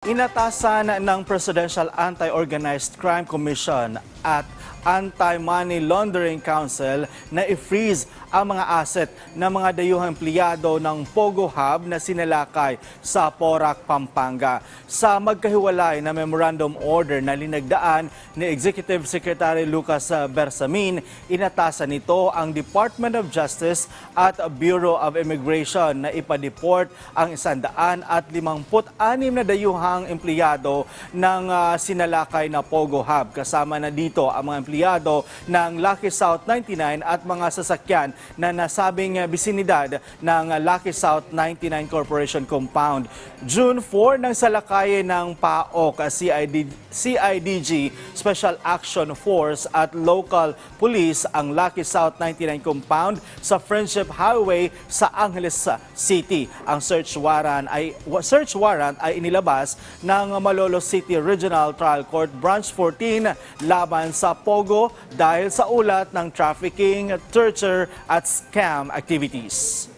Inatasan ng Presidential Anti-Organized Crime Commission at Anti-Money Laundering Council na i-freeze ang mga asset ng mga dayuhang empleyado ng Pogo Hub na sinalakay sa Porac, Pampanga. Sa magkahiwalay na memorandum order na linagdaan ni Executive Secretary Lucas Bersamin, inatasan nito ang Department of Justice at Bureau of Immigration na ipadeport ang 156 na dayuhang empleyado ng ah, sinalakay na Pogo Hub. Kasama na dito ang mga empleyado ng Lucky South 99 at mga sasakyan na nasabing bisinidad ng Lucky South 99 Corporation Compound. June 4 nang salakayin ng PAOK, ah, CID, CIDG Special Action Force at local police ang Lucky South 99 Compound sa Friendship Highway sa Angeles City. Ang search warrant ay search warrant ay inilabas ng Malolo City Regional Trial Court Branch 14 laban sa Pogo dahil sa ulat ng trafficking, torture at scam activities.